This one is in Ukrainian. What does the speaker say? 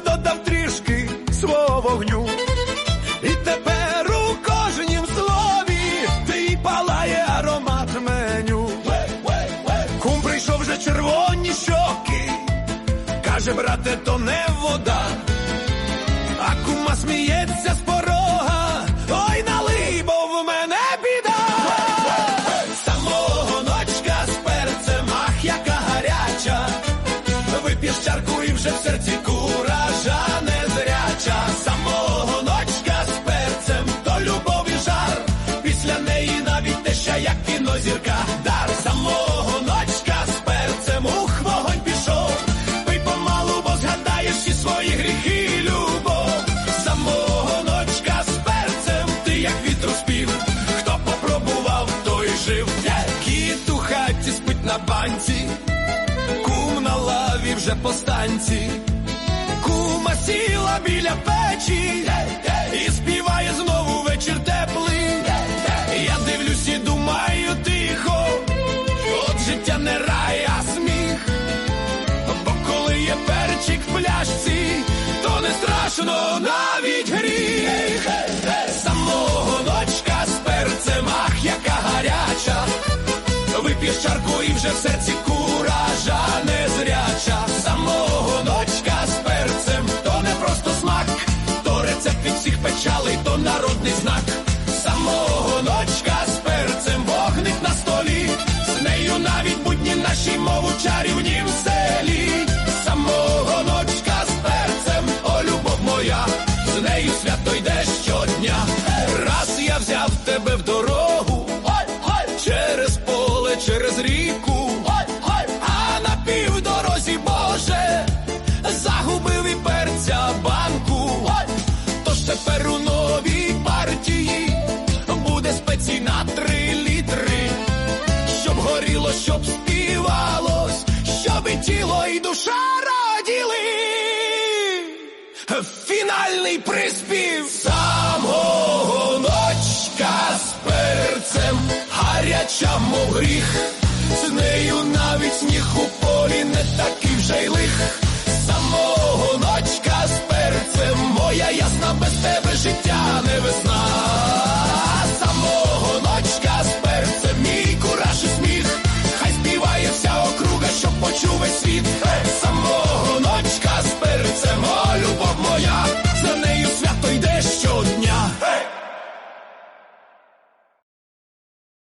додав трішки свого вогню, і тепер у кожнім слові ти палає аромат меню. Кум прийшов вже червоні щоки, каже, брате, то не вода, а кума сміється з порога. Ой, налий, бо в мене біда. Самого ночка з перцем, ах, яка гаряча, вип'єш чарку і вже в серці кура. Як. Дар самого ночка з перцем, ух, вогонь пішов. Пий помалу, бо згадаєш всі свої гріхи, любов. Самого ночка з перцем, ти як вітру спів. Хто попробував, той жив. Кіт у хаті спить на банці. Кум на лаві вже по станці, кума сіла біля печі життя не рай, а сміх. Бо коли є перчик в пляшці, то не страшно навіть гріх. Самого ночка з перцем, ах, яка гаряча. Вип'єш чарку і вже в серці куража незряча. Самого ночка з перцем, то не просто смак, то рецепт від всіх печалей, то народний знак. Тебе в дорогу, через поле, через ріку, а на півдорозі, Боже, загубив і перця банку. Тож тепер у новій партії буде спецій на три літри, щоб горіло, щоб співалось, щоб і тіло, і душа раділи. Фінальний приспів мов гріх, з нею навіть сніг у